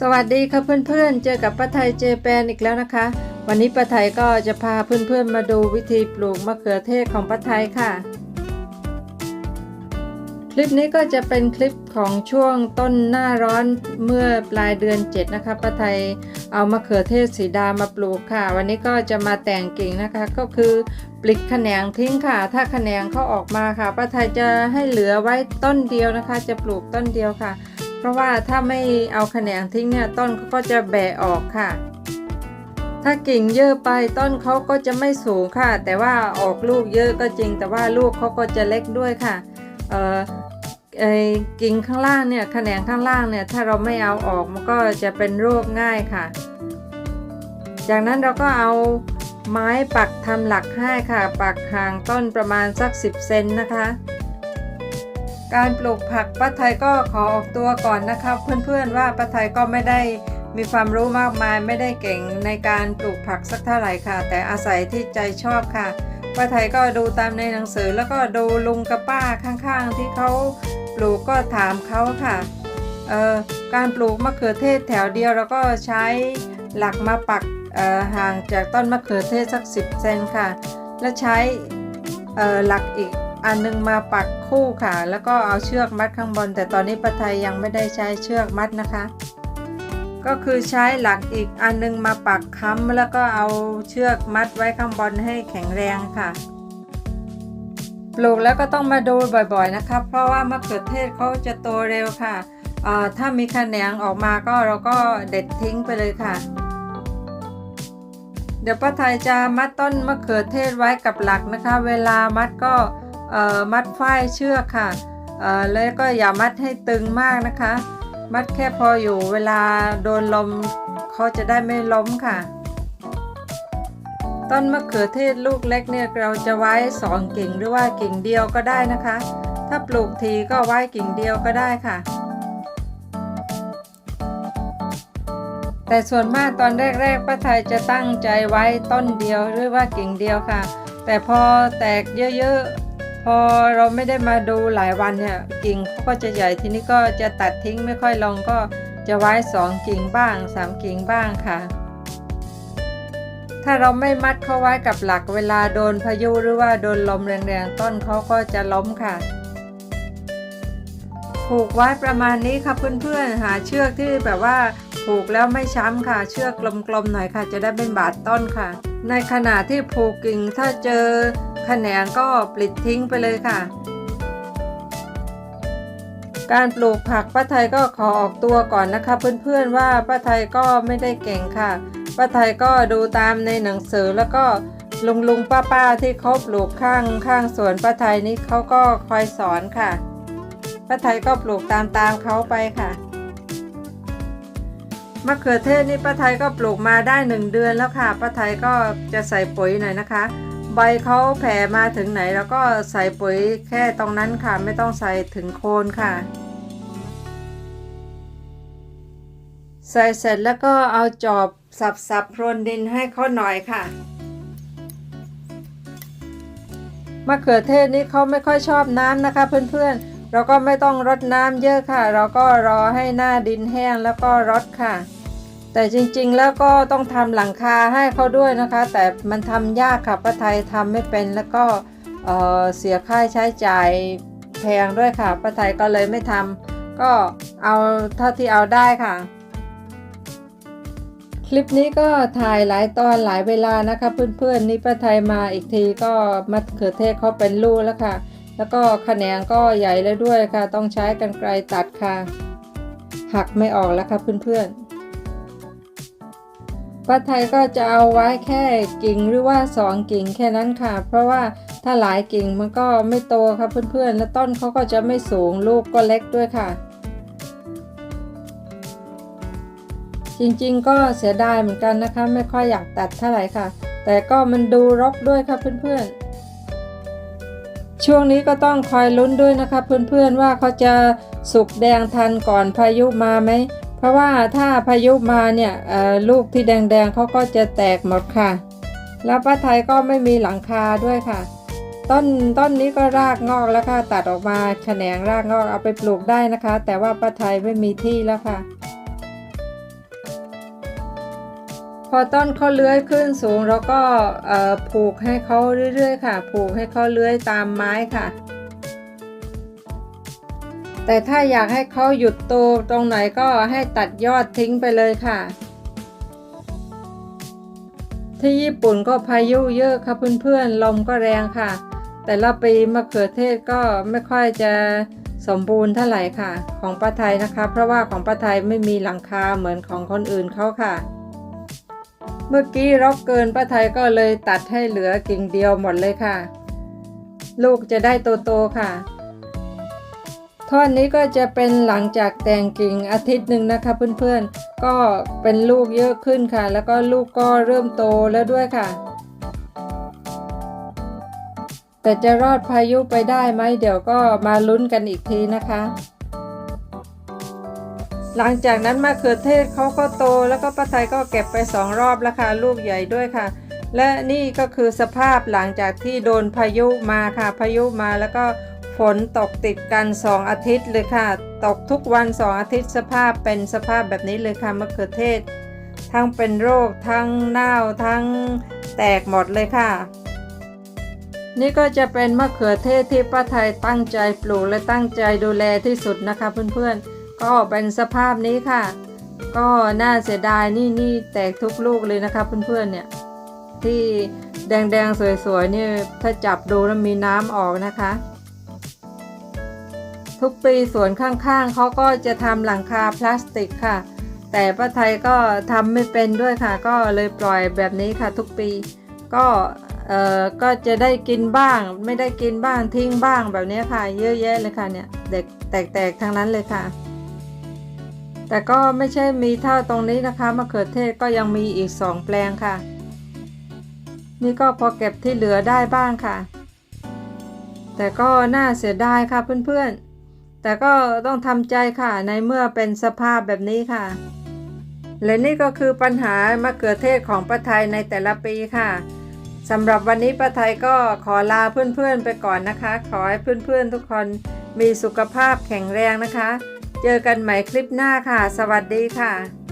สวัสดีค่ะเพื่อนๆ เจอกับป้าไทยเจแปนอีกแล้วนะคะ วันนี้ป้าไทยก็จะพาเพื่อนๆมาดูวิธีปลูกมะเขือเทศของป้าไทยค่ะ คลิปนี้ก็จะเป็นคลิปของช่วงต้นหน้าร้อนเมื่อปลายเดือน 7 นะคะป้าไทยเอามะเขือเทศสีดามาปลูกค่ะ วันนี้ก็จะมาแต่งกิ่งนะคะ ก็คือปลิกแขนงทิ้งค่ะ ถ้าแขนงเขาออกมาค่ะป้าไทยจะให้เหลือไว้ต้นเดียวนะคะ จะปลูกต้นเดียวค่ะ ราะว่าถ้าไม่เอาแขนงทิ้งเนี่ยต้นเขาก็จะแบะออกค่ะ ถ้ากิ่งเยอะไปต้นเขาก็จะไม่สูงค่ะ แต่ว่าออกลูกเยอะก็จริง แต่ว่าลูกเขาก็จะเล็กด้วยค่ะเออไอกิ่งข้างล่างเนี่ยแขนงข้างล่างเนี่ยถ้าเราไม่เอาออกมันก็จะเป็นโรคง่ายค่ะ จากนั้นเราก็เอาไม้ปักทำหลักให้ค่ะ ปักห่างต้นประมาณสัก 10 เซนนะคะ การปลูกผักป้าไทยก็ขอออกตัวก่อนนะครับเพื่อนๆว่าป้าไทยก็ไม่ได้มีความรู้มากมายไม่ได้เก่งในการปลูกผักสักเท่าไหร่ค่ะ แต่อาศัยที่ใจชอบค่ะป้าไทยก็ดูตามในหนังสือแล้วก็ดูลุงกับป้าข้างๆ ที่เขาปลูกก็ถามเขาค่ะเอ่อการปลูกมะเขือเทศแถวเดียวเราก็ใช้หลักมาปักออห่างจากต้นมะเขือเทศสัก 10 เซนค่ะ และใช้ออหลักอีก อันนึงมาปักคู่ค่ะ แล้วก็เอาเชือกมัดข้างบน แต่ตอนนี้ป้าไทยยังไม่ได้ใช้เชือกมัดนะคะ ก็คือใช้หลักอีกอันนึงมาปักค้ำแล้วก็เอาเชือกมัดไว้ข้างบนให้แข็งแรงค่ะ ปลูกแล้วก็ต้องมาดูบ่อยๆนะคะ เพราะว่ามะเขือเทศเขาจะโตเร็วค่ะถ้ามีแขนงออกมาก็เราก็เด็ดทิ้งไปเลยค่ะ เดี๋ยวป้าไทยจะมัดต้นมะเขือเทศไว้กับหลักนะคะ เวลามัดก็ มัดฝ้ายเชือกค่ะแล้วก็อย่ามัดให้ตึงมากนะคะ มัดแค่พออยู่เวลาโดนลมเขาจะได้ไม่ล้มค่ะ ต้นมะเขือเทศลูกเล็กเนี่ยเราจะไว้สองกิ่งหรือว่ากิ่งเดียวก็ได้นะคะ ถ้าปลูกทีก็ไว้กิ่งเดียวก็ได้ค่ะ แต่ส่วนมากตอนแรกๆป้าไทยจะตั้งใจไว้ต้นเดียวหรือว่ากิ่งเดียวค่ะ แต่พอแตกเยอะๆ พอเราไม่ได้มาดูหลายวันเนี่ยกิ่งเขาก็จะใหญ่ทีนี้ก็จะตัดทิ้งไม่ค่อยลงก็จะไว้สองกิ่งบ้างสามกิ่งบ้างค่ะ ถ้าเราไม่มัดเขาไว้กับหลักเวลาโดนพายุหรือว่าโดนลมแรงๆต้นเขาก็จะล้มค่ะผูกไว้ประมาณนี้ค่ะเพื่อนๆ หาเชือกที่แบบว่าผูกแล้วไม่ช้ำค่ะ เชือกกลมๆหน่อยค่ะ จะได้เป็นบาดต้นค่ะ ในขณะที่ผูกกิ่งถ้าเจอ ขนงก็ปลิดทิ้งไปเลยค่ะ การปลูกผักป้าไทยก็ขอออกตัวก่อนนะคะ เพื่อนๆว่าป้าไทยก็ไม่ได้เก่งค่ะป้าไทยก็ดูตามในหนังสือแล้วก็ลุงลุงป้าป้าๆที่เขาปลูกข้างข้างสวนป้าไทยนี่เขาก็คอยสอนค่ะป้าไทยก็ปลูกตามตามเขาไปค่ะมะเขือเทศนี่ป้าไทยก็ปลูกมาได้หนึ่งเดือนแล้วค่ะป้าไทยก็จะใส่ปุ๋ยหน่อยนะคะ ใบเขาแผ่มาถึงไหน แล้วก็ใส่ปุ๋ยแค่ตรงนั้นค่ะ ไม่ต้องใส่ถึงโคนค่ะ ใส่เสร็จแล้วก็เอาจอบสับสับโครนดินให้เขาหน่อยค่ะมะเขือเทศนี่เขาไม่ค่อยชอบน้ำนะคะ เพื่อนๆ เราก็ไม่ต้องรดน้ำเยอะค่ะ เราก็รอให้หน้าดินแห้งแล้วก็รดค่ะ แต่จริงๆแล้วก็ต้องทำหลังคาให้เขาด้วยนะคะ แต่มันทำยากค่ะป้าไทยทำไม่เป็นแล้วก็เเสียค่าใช้จ่ายแพงด้วยค่ะป้าไทยก็เลยไม่ทำก็เอาเท่าที่เอาได้ค่ะคลิปนี้ก็ถ่ายหลายตอนหลายเวลานะคะ เพื่อนๆนี่ป้าไทยมาอีกทีก็มะเขือเทศเขาเป็นลูกแล้วค่ะ แล้วก็แขนงก็ใหญ่แล้วด้วยค่ะ ต้องใช้กันไกรตัดค่ะ หักไม่ออกแล้วค่ะเพื่อนๆ ป้าไทยก็จะเอาไว้แค่กิ่งหรือว่าสองกิ่งแค่นั้นค่ะ เพราะว่าถ้าหลายกิ่งมันก็ไม่โตค่ะเพื่อนๆ และต้นเขาก็จะไม่สูงลูกก็เล็กด้วยค่ะ จริงๆ ก็เสียดายเหมือนกันนะคะ ไม่ค่อยอยากตัดเท่าไหร่ค่ะ แต่ก็มันดูรกด้วยค่ะเพื่อนๆ ช่วงนี้ก็ต้องคอยลุ้นด้วยนะคะ เพื่อนๆว่าเขาจะสุกแดงทันก่อนพายุมาไหม ราะว่าถ้าพายุมาเนี่ยลูกที่แดงๆเขาก็จะแตกหมดค่ะ แล้วป้าไทยก็ไม่มีหลังคาด้วยค่ะ ต้นต้นนี้ก็รากงอกแล้วค่ะ ตัดออกมาแขนงรากงอกเอาไปปลูกได้นะคะ แต่ว่าป้าไทยไม่มีที่แล้วค่ะ พอต้นเขาเลื้อยขึ้นสูงเราก็ผูกให้เขาเรื่อยๆ ค่ะ ผูกให้เขาเลื้อยตามไม้ค่ะ แต่ถ้าอยากให้เขาหยุดโตตรงไหนก็ให้ตัดยอดทิ้งไปเลยค่ะ ที่ญี่ปุ่นก็พายุเยอะค่ะเพื่อนๆลมก็แรงค่ะ แต่ละปีมะเขือเทศก็ไม่ค่อยจะสมบูรณ์เท่าไหร่ค่ะ ของป้าไทยนะคะ เพราะว่าของป้าไทยไม่มีหลังคาเหมือนของคนอื่นเขาค่ะ เมื่อกี้รกเกินป้าไทยก็เลยตัดให้เหลือกิ่งเดียวหมดเลยค่ะ ลูกจะได้โตๆค่ะ ท่อนนี้ก็จะเป็นหลังจากแต่งกิ่งอาทิตย์หนึ่งนะคะเพื่อนๆ ก็เป็นลูกเยอะขึ้นค่ะ แล้วก็ลูกก็เริ่มโตแล้วด้วยค่ะ แต่จะรอดพายุไปได้ไหมเดี๋ยวก็มาลุ้นกันอีกทีนะคะ หลังจากนั้นมะเขือเทศเขาก็โตแล้วก็ป้าไทยก็เก็บไปสองรอบแล้วค่ะลูกใหญ่ด้วยค่ะ และนี่ก็คือสภาพหลังจากที่โดนพายุมาค่ะพายุมาแล้วก็ ฝนตกติดกัน2อาทิตย์เลยค่ะ ตกทุกวัน2อาทิตย์สภาพเป็นสภาพแบบนี้เลยค่ะมะเขือเทศ ทั้งเป็นโรคทั้งเน่าทั้งแตกหมดเลยค่ะ นี่ก็จะเป็นมะเขือเทศที่ป้าไทยตั้งใจปลูกและตั้งใจดูแลที่สุดนะคะเพื่อนๆ ก็เป็นสภาพนี้ค่ะ ก็น่าเสียดายนี่นี่แตกทุกลูกเลยนะคะเพื่อนๆเนี่ยที่แดงๆสวยๆนี่ถ้าจับดูแล้วมีน้ำออกนะคะ ทุกปีสวนข้างๆเขาก็จะทำหลังคาพลาสติกค่ะ แต่ป้าไทยก็ทำไม่เป็นด้วยค่ะ ก็เลยปล่อยแบบนี้ค่ะ ทุกปี ก็เอ่อก็จะได้กินบ้าง ไม่ได้กินบ้างทิ้งบ้างแบบนี้ค่ะ เยอะแยะเลยค่ะเนี่ยเด็กแตกๆทั้งนั้นเลยค่ะ แต่ก็ไม่ใช่มีเท่าตรงนี้นะคะมะเขือเทศก็ยังมีอีกสองแปลงค่ะ นี่ก็พอเก็บที่เหลือได้บ้างค่ะ แต่ก็น่าเสียดายค่ะเพื่อนๆ แต่ก็ต้องทำใจค่ะในเมื่อเป็นสภาพแบบนี้ค่ะ และนี่ก็คือปัญหามะเขือเทศของป้าไทยในแต่ละปีค่ะสำหรับวันนี้ป้าไทยก็ขอลาเพื่อนๆไปก่อนนะคะ ขอให้เพื่อนๆทุกคนมีสุขภาพแข็งแรงนะคะ เจอกันใหม่คลิปหน้าค่ะ สวัสดีค่ะ